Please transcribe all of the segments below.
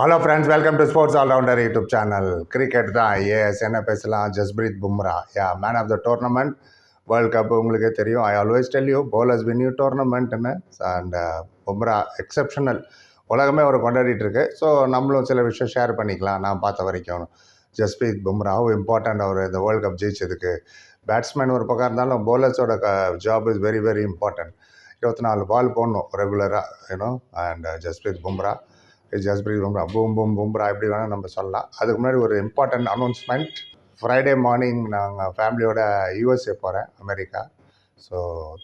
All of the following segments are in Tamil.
Hello friends welcome to sports allrounder YouTube channel cricket தான். ஏஎஸ் என்ன பேசலாம்? Jasprit Bumrah yeah man of the tournament world cup உங்களுக்கே தெரியும். I always tell you bowlers win you டோர்னமெண்ட்னு அண்ட் பும்ரா எக்ஸப்ஷனல் உலகமே அவர் கொண்டாடிட்டு இருக்கு. ஸோ நம்மளும் சில விஷயம் ஷேர் பண்ணிக்கலாம். நான் பார்த்த வரைக்கும். ஜஸ்பிரீத் பும்ராவும் இம்பார்ட்டண்ட் அவர் இந்த வேர்ல்ட் கப் ஜெயிச்சதுக்கு. பேட்ஸ்மேன் ஒரு பக்கம் இருந்தாலும் போலர்ஸோட க job is very very important இருபத்தி நாலு பால் போடணும் ரெகுலராக you know and Jasprit Bumrah Jasprit Bumrah boom boom Bumrah எப்படி வேணால் நம்ம சொல்லலாம். அதுக்கு முன்னாடி ஒரு இம்பார்ட்டன்ட் அனௌன்ஸ்மெண்ட் ஃப்ரைடே மார்னிங் நாங்கள் ஃபேமிலியோட யூஎஸ்ஏ போகிறேன் அமெரிக்கா. ஸோ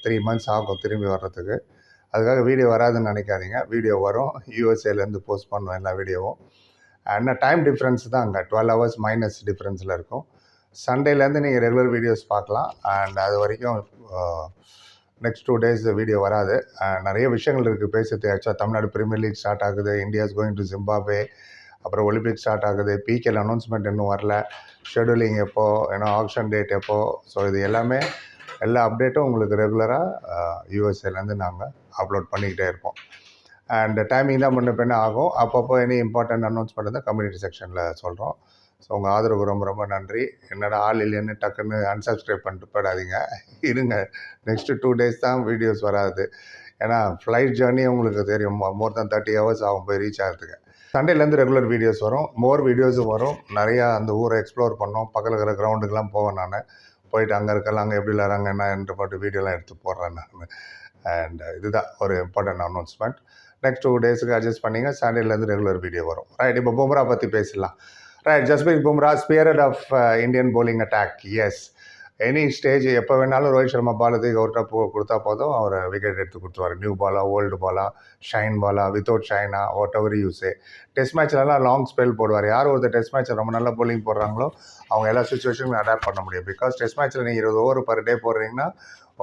த்ரீ மந்த்ஸ் ஆகும் திரும்பி வர்றதுக்கு. அதுக்காக வீடியோ வராதுன்னு நினைக்காதீங்க. வீடியோ வரும். யூஎஸ்ஏலேருந்து போஸ்ட் பண்ணுவோம் எல்லா வீடியோவும் என்ன டைம் டிஃப்ரென்ஸ் தான் அங்கே. டுவெல் ஹவர்ஸ் மைனஸ் டிஃப்ரென்ஸில் இருக்கும். சண்டேலேருந்து நீங்கள் ரெகுலர் வீடியோஸ் பார்க்கலாம். அண்ட் அது வரைக்கும் uh, next two days video வராது. நிறைய விஷயங்கள் இருக்குது பேசுறது ஆக்சுவலாக தமிழ்நாடு பிரீமியர் லீக் ஸ்டார்ட் ஆகுது. இந்தியாஸ் கோயிங் டு ஜிம்பாபே அப்புறம் ஒலிம்பிக் ஸ்டார்ட் ஆகுது. பிகேல அனௌன்ஸ்மெண்ட் இன்னும் வரல. ஷெடியூலிங் எப்போ? ஏன்னா ஆக்ஷன் டேட் எப்போ? ஸோ இது எல்லாமே எல்லா அப்டேட்டும் உங்களுக்கு ரெகுலராக யூஎஸ்ஏலேருந்து நாங்கள் அப்லோட் பண்ணிக்கிட்டே இருப்போம். அண்ட் டைமிங் தான் முன்ன பின்ன ஆகும். அப்பப்போ எனி இம்பார்ட்டன்ட் அனௌன்ஸ்மெண்ட் தான் கம்யூனிட்டி செக்ஷனில் சொல்கிறோம் ஸோ உங்கள் ஆதரவு ரொம்ப ரொம்ப நன்றி. என்னடா ஆள் இல்லைன்னு டக்குன்னு அன்சப்ஸ்கிரைப் பண்ணிட்டு போடாதீங்க இருங்க. நெக்ஸ்ட்டு டூ டேஸ் தான் வீடியோஸ் வராது. ஏன்னா ஃப்ளைட் ஜேர்னி உங்களுக்கு தெரியும். மோர் தென் தேர்ட்டி ஹவர்ஸ் ஆகும் போய் ரீச் ஆகிறதுக்கு. சண்டேலேருந்து ரெகுலர் வீடியோஸ் வரும். மோர் வீடியோஸும் வரும். நிறையா அந்த ஊரை எக்ஸ்ப்ளோர் பண்ணோம். பக்கத்தில் இருக்கிற கிரவுண்டுக்கெலாம் போவேன் நான். போயிட்டு அங்கே இருக்கலாம். அங்கே எப்படி விளாட்றாங்க என்ன என்று பாட்டு வீடியோலாம் எடுத்து போடுறேன் நான். அண்ட் இதுதான் ஒரு இம்பார்ட்டன்ட் அனௌன்ஸ்மெண்ட் நெக்ஸ்ட் டூ டேஸுக்கு அட்ஜஸ்ட் பண்ணிங்க. சண்டேலேருந்து ரெகுலர் வீடியோ வரும். ரைட் இப்போ பும்ரா பற்றி பேசலாம் right Jasprit Bumrah spearhead of Indian bowling attack as any stage எப்போ வேணாலும் ரோஹித் சர்மா பால் தூக்கி அவர்கிட்ட போ கொடுத்தா போதும். அவர் விக்கெட் எடுத்து கொடுத்துருவார். நியூ பாலா ஓல்டு பாலா ஷைன் பாலா வித்தவுட் ஷைனா வாட் எவர் யூஸே டெஸ்ட் மேட்ச்லலாம் லாங் ஸ்பெல் போடுவார். யார் ஒருத்தர் டெஸ்ட் மேட்ச் ரொம்ப நல்லா போலிங் போடுறாங்களோ அவங்க எல்லா சுச்சுவேஷனுக்கும் அடாப்ட் பண்ண முடியும். பிகாஸ் டெஸ்ட் மேட்ச்சில் நீங்கள் இருபது ஓவர் பர் டே போடுறீங்கன்னா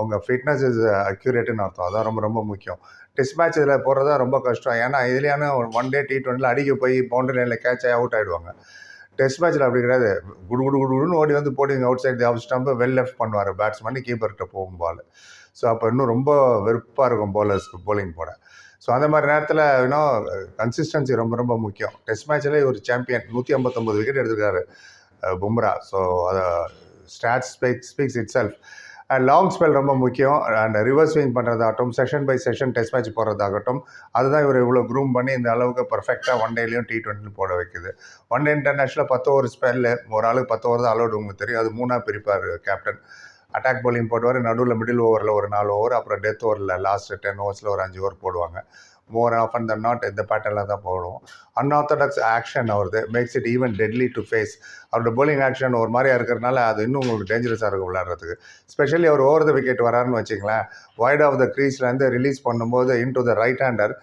உங்கள் ஃபிட்னஸ் இஸ் அக்யூரேட்டுன்னு அர்த்தம். அதான் ரொம்ப ரொம்ப முக்கியம். டெஸ்ட் மேட்ச் இதில் போடுறதா ரொம்ப கஷ்டம். ஏன்னா இதுலையான ஒன் டே டி டுவெண்ட்டில் அடிக்க போய் பவுண்டரி லைனில் கேட்ச் ஆகி அவுட் ஆகிடுவாங்க டெஸ்ட் மேட்ச்சில் அப்படி கிடையாது. குடு குடு குடு குடுன்னு ஓடி வந்து போட்டிங்க அவுட் சைட் ஆஃப் ஸ்டம்பை வெல் லெஃப்ட் பண்ணுவார் பேட்ஸ்மேன் கீப்பர்கிட்ட போகும் பால் ஸோ அப்போ இன்னும் ரொம்ப வெறுப்பாக இருக்கும் போலர்ஸ் போலிங் போட. ஸோ அந்த மாதிரி நேரத்தில் இன்னும் கன்சிஸ்டன்சி ரொம்ப ரொம்ப முக்கியம். டெஸ்ட் மேட்ச்சில் ஒரு சாம்பியன் நூற்றி ஐம்பத்தொம்பது விக்கெட் எடுத்திருக்காரு பும்ரா. ஸோ அதை stats speak speaks itself long spell ரொம்ப முக்கியம். And reverse swing பண்ணுறதாகட்டும் session by session test match போகிறதாகட்டும் அதுதான் இவர் இவ்வளோ க்ரூம் பண்ணி இந்த அளவுக்கு பர்ஃபெக்டாக ஒன் டேலையும் டி ட்வெண்ட்டிலும் போட வைக்குது. ஒன் டே இன்டர்நேஷனல் பத்து ஓவர் ஸ்பெல்லு ஒரு ஆளுக்கு பத்து ஓவர் தான் அலோடு உங்களுக்கு தெரியும். அது மூணாக பிரிப்பார் கேப்டன் அட்டாக் பவுலிங் போடுவார் நடுவில் மிடில் ஓவரில் ஒரு நாலு ஓவர் அப்புறம் டெத் ஓவரில் லாஸ்ட் டென் ஓவர்ஸில் ஒரு அஞ்சு ஓவர் போடுவாங்க. More of and than not இந்த பேட்டர்னில் தான் போடுவோம் அன்ஆர்த்தடாக்ஸ் ஆக்ஷன் அவரது makes it even deadly to face அவரோட போலிங் ஆக்ஷன் ஒரு மாதிரியாக இருக்கிறனால அது இன்னும் உங்களுக்கு டேஞ்சரஸாக இருக்கும் விளாட்றதுக்கு ஸ்பெஷலி அவர் ஓவர் த விக்கெட் வராருன்னு வச்சிங்களேன் வைட் ஆஃப் த க்ரீஸ்லேருந்து ரிலீஸ் பண்ணும்போது into the right hander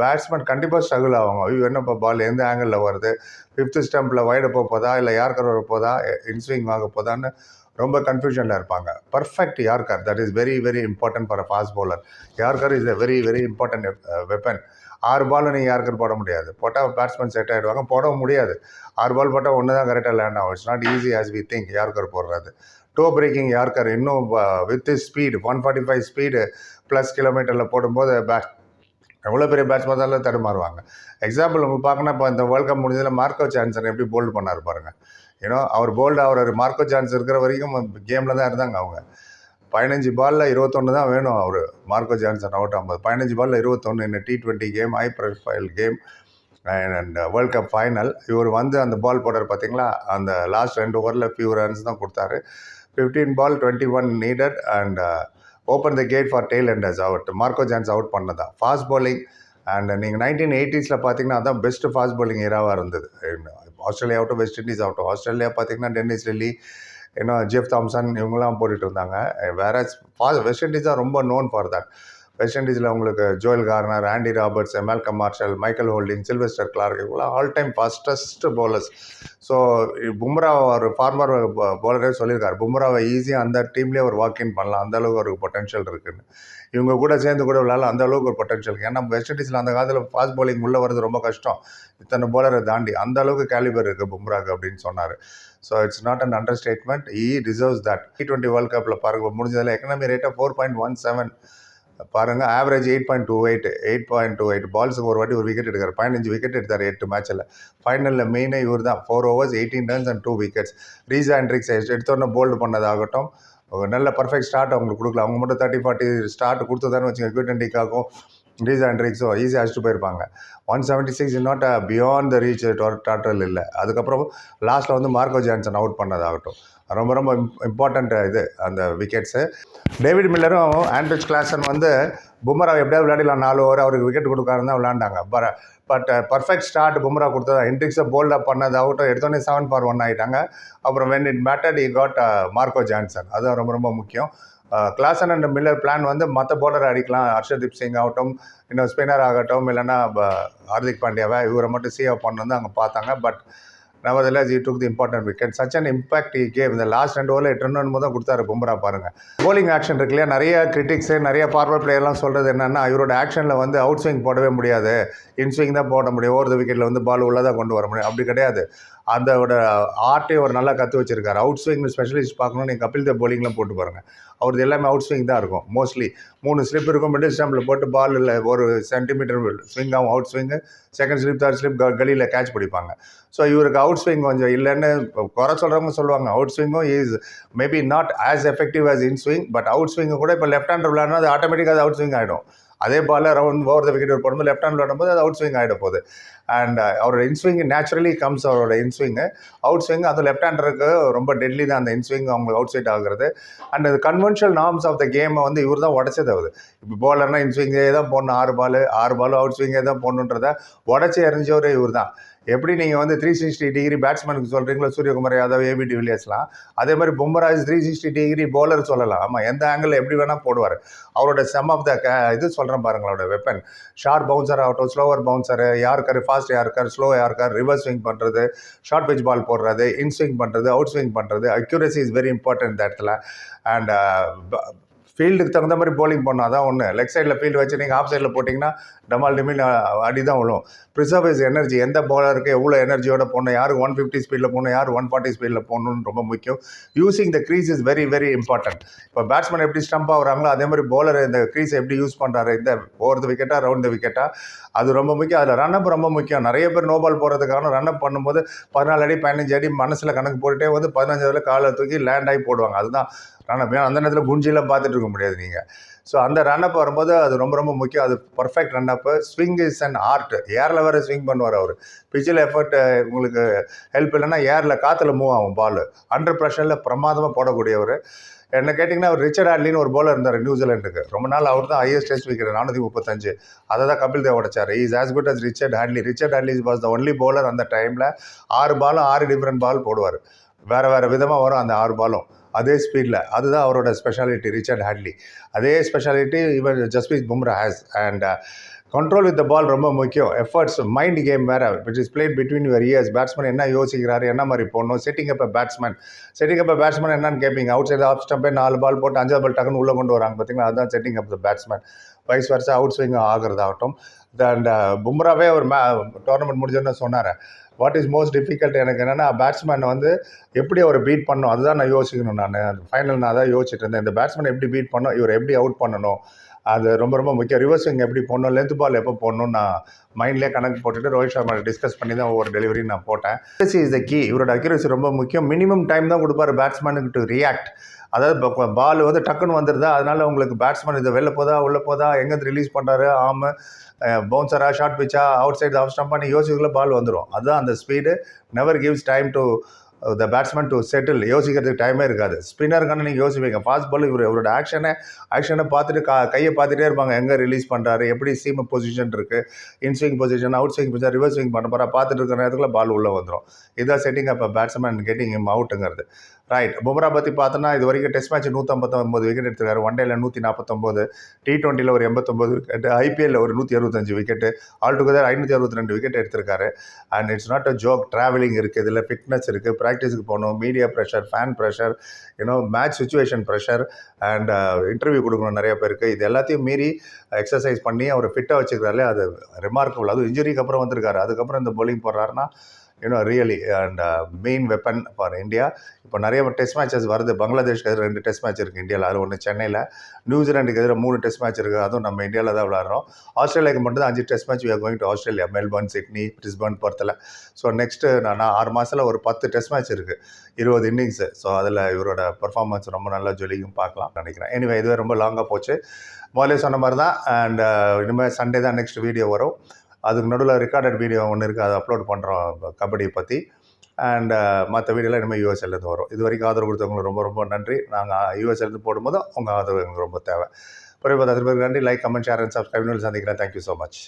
batsman கண்டிப்பாக ஸ்ட்ரகிள் ஆவாங்க. ஐயோ என்னப்பா பால் எந்த ஆங்கிளில் வருது? ஃபிஃப்த்து ஸ்டம்பில் வைடு போக போதா? இல்லை யார்கர் வர போதா? இன்ஸ்விங் ஆக போதான்னு ரொம்ப கன்ஃபியூஷனில் இருப்பாங்க. Perfect yorker? That is very very important for a fast bowler yorker is a very very important weapon ஆறு பால் நீங்கள் யார்கர் போட முடியாது. போட்டால் பேட்ஸ்மேன் செட் ஆகிடுவாங்க போடவும் முடியாது. ஆறு பால் போட்டால் ஒன்று தான் கரெக்டாக லேண்ட் ஆகும். It's not easy as we think yorker போடுறது. Toe breaking yorker? இன்னும் with speed one forty five speed plus கிலோமீட்டரில் போடும்போது பேட் எவ்வளோ பெரிய பேட்ஸ்மேன் தான் தடுமாறுவாங்க. எக்ஸாம்பிள் உங்களுக்கு பார்க்கணும் இப்போ இந்த வேர்ல்ட் கப் முடிஞ்சதில் மார்க்கோ சான்சன் எப்படி போல்டு பண்ணார் பாருங்கள் ஏன்னா அவர் போல்டு அவர் மார்க்கோ சான்ஸ் இருக்கிற வரைக்கும் கேமில் தான் இருந்தாங்க அவங்க. பதினஞ்சு பாலில் இருபத்தொன்று தான் வேணும் அவர் மார்க்கோ ஜான்சன் அவுட் ஆகும்போது. பதினஞ்சு பாலில் இருபத்தொன்று இந்த T twenty game high profile game and world cup final இவர் வந்து அந்த பால் போடுறார் பார்த்தீங்களா அந்த லாஸ்ட் ரெண்டு ஓவரில் ஃபியூ ரன்ஸ் தான் கொடுத்தாரு. Fifteen ball twenty one needed and open the gate for tail enders out Marco Jansen out பண்ணதான் ஃபாஸ்ட் பவுலிங் அண்ட் நீங்கள் நைன்டீன் எயிட்டிஸில் பார்த்தீங்கன்னா அதான் பெஸ்ட் ஃபாஸ்ட் bowling ஏராவாக இருந்தது. ஆஸ்திரேலியா ஆகட்டும் வெஸ்ட் இண்டீஸ் ஆகட்டும். ஆஸ்திரேலியா பார்த்தீங்கன்னா டென்னிஸ் லில்லி ஏன்னா ஜெஃப் தாம்சன் இவங்கெல்லாம் போட்டுட்டு இருந்தாங்க. வேற ஃபாஸ்ட் வெஸ்ட் இண்டீஸ் தான் ரொம்ப நோன் ஃபார் தட் வெஸ்ட் இண்டீஸில் உங்களுக்கு Joel Garner Andy Roberts Malcolm Marshall Michael Holding Sylvester Clarke இவங்களாம் all time fastest bowlers. So Bumrah ஒரு ஃபார்மர் பவுலரே சொல்லியிருக்காரு. பும்ராவை ஈஸியாக அந்த டீம்லேயே ஒரு வாக்கின் பண்ணலாம். அந்த அளவுக்கு ஒரு பொட்டன்ஷியல் இருக்குதுன்னு இவங்க கூட சேர்ந்து கூட விளாட்லாம் அந்த அளவுக்கு ஒரு பொட்டன்ஷியல் ஏன்னா வெஸ்ட் இண்டீஸில் அந்த காலத்தில் ஃபாஸ்ட் பவுலிங் உள்ளே வர்றது ரொம்ப கஷ்டம். இத்தனை பவுலரை தாண்டி அந்த அளவுக்கு கேலிபர் இருக்குது பும்ராக்கு அப்படின்னு சொன்னார். So it's not an understatement he deserves that T twenty world கப்பில் பாருங்க முடிஞ்சதில் எக்கனாமி ரேட்டாக ஃபோர் பாயிண்ட் ஒன் செவன் பாருங்கள் average eight point two eight eight point two eight பால்ஸுக்கு ஒரு வாட்டி ஒரு விக்கெட் எடுக்கார் பதினஞ்சு விக்கெட் எடுத்தார் எட்டு மேட்ச்சில் ஃபைனலில் மெயினே இவர் தான் four overs eighteen runs and two wickets Reeza Hendricks எடுத்தோடனே போல்டு பண்ணதாகட்டும். ஒரு நல்ல பர்ஃபெக்ட் ஸ்டார்ட் அவங்களுக்கு கொடுக்கல. அவங்க மட்டும் தேர்ட்டி ஃபார்ட்டி ஸ்டார்ட் கொடுத்ததான்னு வச்சுங்க குவிட் அண்டிக்காக்கும் அண்ட் ஆண்ட்ரிக்ஸோ ஈஸியாக அழிச்சிட்டு போயிருப்பாங்க. One seventy six is not beyond the reach total இல்லை. அதுக்கப்புறம் லாஸ்ட்டில் வந்து மார்க்கோ ஜான்சன் அவுட் பண்ணதாகட்டும். ரொம்ப ரொம்ப இம்பார்ட்டண்ட் uh, இது அந்த விக்கெட்ஸு டேவிட் மில்லரும் ஆண்ட்ரிச் கிளாசன் வந்து பும்ரா எப்படியாவது விளையாடலாம் நாலு ஓவர் அவருக்கு விக்கெட் கொடுக்காருன்னு தான் விளையாண்டாங்க. But but perfect start Bumrah கொடுத்ததா இன்ட்ரிக்ஸை போல்டாக பண்ணது அவுட்டும் எடுத்தோடனே செவன் ஃபார் ஒன் ஆகிட்டாங்க அப்புறம் when it mattered he got Marco Jansen அது ரொம்ப ரொம்ப முக்கியம். கிளாசன் அண்ட் மில்லர் பிளான் வந்து மற்ற போலர் அடிக்கலாம். ஹர்ஷதீப் சிங் ஆகட்டும் இன்னும் ஸ்பின்னர் ஆகட்டும் இல்லைன்னா ஹார்திக் பாண்டியாவை இவரை மட்டும் சேவ் பண்ணணும் அங்கே பார்த்தாங்க. But நவதில் he took the important wicket such an impact he gave இந்த லாஸ்ட் ரெண்டு ஓவரில் எட்டு ரன் தான் கொடுத்தாரு பும்ரா பாருங்கள் போலிங் ஆக்ஷன் இருக்கு இல்லையா? நிறைய கிரிட்டிக்ஸு நிறைய ஃபார்வர்ட் பிளேயர்லாம் சொல்கிறது என்னென்னா இவரோட ஆக்ஷனில் வந்து அவுட் ஸ்விங் போடவே முடியாது. இன் ஸ்விங் தான் போட முடியும். ஓவர் த விக்கெட்டில் வந்து பால் உள்ளதாக கொண்டு வர முடியும். அப்படி கிடையாது. அதோட ஆர்ட்டே அவர் நல்லா கற்று வச்சிருக்காரு. அவுட் ஸ்விங் ஸ்பெஷலிஸ்ட் பார்க்கணும் நீங்கள் கபில் தேவ் போலிங்லாம் போட்டு பாருங்கள் அவரது எல்லாமே அவுட் ஸ்விங் தான் இருக்கும். மோஸ்ட்லி மூணு ஸ்லிப் இருக்கும். மிடில் ஸ்டாம்பில் போட்டு பால் இல்லை ஒரு சென்டிமீட்டர் ஸ்விங் ஆகும். Out swing second slip third slip கலியில் catch பிடிப்பாங்க. ஸோ இவருக்கு அவுட் ஸ்விங் கொஞ்சம் இல்லைன்னு குறை சொல்கிறவங்க சொல்லுவாங்க. Out ஸ்விங்கும் is maybe not as effective as in swing but out swing கூட இப்போ லெஃப்ட் ஹேண்டர் விளையாடினா அது ஆட்டோமேட்டிக்காக அது அவுட் ஸ்விங் ஆகிடும் அதே பாலில் ரவுண்ட் ஓவர் த விக்கெட் போடும்போது லெஃப்ட் ஹேண்ட் விளையாடும்போது அது அவுட் ஸ்விங் ஆகிட போகுது. அண்ட் uh, அவரோட இன்ஸ்விங் நேச்சுரலி கம்ஸ் அவரோட இன்ஸ்விங்கு அவுட் ஸ்விங் அது லெஃப்ட் ஹேண்டருக்கு ரொம்ப டெட்லி தான் அந்த இன்ஸ்விங் அவங்க அவுட் சைட் ஆகுறது. அண்ட் அது கன்வென்ஷனல் நார்ம்ஸ் ஆஃப் த கேமை வந்து இவர் தான் உடச்சது அது இப்போ பாலர்னா இன்ஸ்விங்கே தான் போடணும். ஆறு பால் ஆறு பால் அவுட் ஸ்விங்கே தான் போடணுன்றத உடச்சி எறிஞ்சவர் இவர் தான். எப்படி நீங்கள் வந்து த்ரீ சிக்ஸ்டி டிகிரி பேட்ஸ்மேனுக்கு சொல்கிறீங்களோ சூரியகுமார் யாதவ் ஏபி டிவிலியர்ஸ்லாம் அதே மாதிரி பும்ராஜ் த்ரீ சிக்ஸ்டி டிகிரி போலர் சொல்லலாம். ஆமாம் எந்த ஆங்கிள் எப்படி வேணால் போடுவார். அவரோட சம் ஆஃப் த இது சொல்கிறேன் பாருங்களோட வெப்பன் ஷார்ப் பவுன்சர் ஆகட்டும் slower bouncer yorker fast yorker slow yorker reverse swing பண்ணுறது ஷார்ட் பிச் பால் போடுறது இன் ஸ்விங் பண்ணுறது அவுட் ஸ்விங் பண்ணுறது அக்யூரசி இஸ் வெரி இம்பார்ட்டன்ட் இந்த இடத்துல அண்ட் ஃபீல்டுக்கு தகுந்த மாதிரி போலிங் பண்ணால் அதான் ஒன்று லெக் சைடில் ஃபீல்டு வச்சு நீங்கள் ஆஃப் சைடில் போட்டிங்கன்னா டமால் டிமில் அடி தான் விழும். ப்ரிசர்வ் இஸ் எனர்ஜி எந்த பவுலருக்கு எவ்வளோ எனர்ஜியோட போடணும்? யாருக்கு ஒன் ஃபிஃப்டி ஸ்பீடில் போகணும் யார் ஒன் ஃபார்ட்டி ஸ்பீடில் போகணும்னு ரொம்ப முக்கியம். Using the crease is very very important இப்போ பேட்ஸ்மேன் எப்படி ஸ்டம்ப் ஆகுறாங்களோ அதே மாதிரி போலர் இந்த க்ரீஸ் எப்படி யூஸ் பண்ணுறாரு இந்த ஓவர் த விக்கெட்டா ரவுண்ட் த அது ரொம்ப முக்கியம். அதில் ரன்அப் ரொம்ப முக்கியம். நிறைய பேர் நோபால் பால் ரன் பண்ணும்போது பதினாலு அடி பதினஞ்சு அடி மனசில் கணக்கு போட்டுகிட்டே வந்து பதினஞ்சாவதுல காலை தூக்கி லேண்ட் ஆகி போடுவாங்க. அதுதான் ரன்அப் அந்த நேரத்தில் குஞ்சிலாம் பார்த்துட்டு இருக்க முடியாது நீங்கள் ஸோ அந்த ரன்அப் வரும்போது அது ரொம்ப ரொம்ப முக்கியம். அது perfect run up swing is an art ஏரில் வேறு ஸ்விங் பண்ணுவார் அவர். பிச்சில் எஃபர்ட் உங்களுக்கு ஹெல்ப் இல்லைன்னா ஏரில் காற்றுல மூவ் ஆகும் பால் அண்டர் ப்ரெஷரில் பிரமாதமாக போடக்கூடியவர். என்ன கேட்டிங்கன்னா அவர் ரிச்சர்ட் ஆட்லின்னு ஒரு போலர் இருந்தார் நியூசிலாண்டுக்கு ரொம்ப நாள் அவர் தான் ஹையஸ்ட் டெஸ்ட் விக்கெட் நானூற்றி முப்பத்தஞ்சு. அதை தான் Kapil Dev உடைச்சார் is as good as Richard Hadlee Richard Hadlee was the only bowler அந்த டைமில் ஆறு பாலும் ஆறு டிஃப்ரெண்ட் பால் போடுவார். வேறு வேறு விதமாக வரும் அந்த ஆறு பாலும் அதே ஸ்பீடில் அதுதான் அவரோட ஸ்பெஷாலிட்டி ரிச்சர்ட் ஹேட்லி அதே ஸ்பெஷாலிட்டி இவன் Jasprit Bumrah has and control with the ball ரொம்ப முக்கியம். எஃபர்ட்ஸ் மைண்ட் கேம் வேறு which is played between your ears batsman என்ன யோசிக்கிறாரு என்ன மாதிரி போடணும்? செட்டிங் அப்போ பேட்ஸ்மேன் செட்டிங் அப்போ பேட்ஸ்மேன் என்னன்னு கேட்பீங்க அவுட் சைடு ஆஃப் ஸ்டம்பே நாலு பால் போட்டு அஞ்சாவது பால் டக்குன்னு உள்ளே கொண்டு வராங்க. பார்த்தீங்களா அதுதான் setting up the batsman wise வருஷம் அவுட் ஸ்விங் ஆகிறதாகட்டும் அண்ட் பும்ராவே அவர் மே டோர்னமெண்ட் முடிஞ்சோன்னு சொன்னார் வாட் இஸ் மோஸ்ட் டிஃபிகல்ட் எனக்கு என்னென்னா பேட்ஸ்மேன் வந்து எப்படி அவரை பீட் பண்ணணும்? அதுதான் நான் யோசிக்கணும் நான். ஃபைனல் நான் தான் யோசிச்சுட்டு இருந்தேன். இந்த பேட்ஸ்மேன் எப்படி பீட் பண்ணணும்? இவர் எப்படி அவுட் பண்ணணும்? அது ரொம்ப ரொம்ப முக்கியம். ரிவர்ஸிங் எப்படி போடணும்? லென்த் பால் எப்போ போடணும் நான் மைண்ட்லேயே கணக்கு போட்டுட்டு ரோஹித் சர்மா டிஸ்கஸ் பண்ணி தான் ஒவ்வொரு டெலிவரி நான் போட்டேன். அக்யூரசி இஸ் த கீ இவரோட அக்யூரசி ரொம்ப முக்கியம். மினிமம் டைம் தான் கொடுப்பாரு பேட்ஸ்மேனுக்கு டு ரியாக்ட் அதாவது பால் வந்து டக்குன்னு வந்துடுதா அதனால் உங்களுக்கு பேட்ஸ்மேன் இது வெளில போதா உள்ளே போதா? எங்கேருந்து ரிலீஸ் பண்ணுறாரு ஆமாம் பவுன்சரா ஷார்ட் பிச்சா அவுட் சைடு ஆஃப் ஸ்டம்பாக பண்ணி யோசிக்கல பால் வந்துடும் அதுதான் அந்த speed never gives time to the batsman to settle யோசிக்கிறதுக்கு டைமே இருக்காது. ஸ்பின்னருக்கான நீங்கள் யோசிப்பீங்க ஃபாஸ்ட் பால் இவர் இவரோட ஆக்ஷனை ஆக்ஷனை பார்த்துட்டு கா கையை பார்த்துட்டே இருப்பாங்க. எங்கே ரிலீஸ் பண்ணுறாரு எப்படி சீம பொசிஷன் இருக்குது inswing position out swing position reverse swing பண்ண போகிறா பார்த்துட்டு இருக்கிற நேரத்தில் பால் உள்ளே வந்துடும் இதான் செட்டிங் அப்போ பேட்ஸ்மேன் கெட்டிங் இம் அவுட்டுங்கிறது ரைட் பும்ரா பற்றி பார்த்தோன்னா இது வரைக்கும் டெஸ்ட் மேட்ச் நூற்றம்பத்தொம்பது விக்கெட் எடுத்திருக்காரு. ஒன் டேல நூற்றி நாற்பத்தொம்போது டி டுவெண்ட்டியில் ஒரு எண்பத்தொம்பது விக்கெட் ஐபிஎல்ல ஒரு நூற்றி அறுபத்தஞ்சு விக்கெட்டு ஆல் டுகெதர் ஐநூற்றி அறுபத்தி ரெண்டு விக்கெட் எடுத்திருக்காரு. And it's not a joke travelling இருக்குது இதில் ஃபிட்னஸ் இருக்குது ப்ராக்டிஸுக்கு போகணும் media pressure fan pressure you know match situation pressure and interview கொடுக்கணும் நிறைய பேருக்கு. இது எல்லாத்தையும் மீறி uh, எக்ஸசைஸ் பண்ணி அவர் ஃபிட்டாக வச்சுக்கிறாரு அது ரிமார்க்கபிள் அதுவும் இன்ஜுரிக்கு அப்புறம் வந்திருக்காரு. அதுக்கப்புறம் இந்த bowling போடுறாருன்னா you know really and main weapon for India இப்போ நிறைய டெஸ்ட் மேட்சஸ் வருது. பங்களாதேஷ்க்கு எதிராக ரெண்டு டெஸ்ட் மேட்ச் இருக்குது இந்தியாவில் அது ஒன்று சென்னையில் நியூசிலாண்டுக்கு எதிராக மூணு டெஸ்ட் மேட்ச் இருக்குது அதுவும் நம்ம இந்தியாவில் தான் விளாட்றோம் ஆஸ்திரேலியாவுக்கு மட்டும் தான் அஞ்சு Test match we are going to Australia Melbourne Sydney Brisbane பொறுத்தல. So next நான் ஆறு மாதத்தில் ஒரு பத்து டெஸ்ட் மேட்ச் இருக்குது இருபது இன்னிங்ஸு ஸோ அதில் இவரோட பர்ஃபார்மன்ஸ் ரொம்ப நல்லா ஜொலிக்கும் பார்க்கலாம் நினைக்கிறேன். எனிவே இதுவே ரொம்ப லாங்காக போச்சு. முதலே சொன்ன மாதிரி uh, தான் அண்ட் இனிமேல் சண்டே தான் நெக்ஸ்ட் வீடியோ வரும். அதுக்கு நடுவில் ரெக்கார்டட் வீடியோ ஒன்று இருக்குது அதை அப்லோட் பண்ணுறோம் கபடியை பற்றி அண்டு uh, மற்ற வீடியோலாம் இனிமேல் யூஎஸ்எல்லேருந்து வரும். இது வரைக்கும் ஆதரவு கொடுத்தவங்களுக்கு ரொம்ப ரொம்ப நன்றி. நாங்கள் யூஎஸ்எல்லேருந்து போடும்போது உங்கள் ஆதரவு எங்களுக்கு ரொம்ப தேவை. பிறகு பத்து பேருக்கு நன்றி like comment share and subscribe சந்திக்கிறேன் தேங்க்யூ ஸோ மச்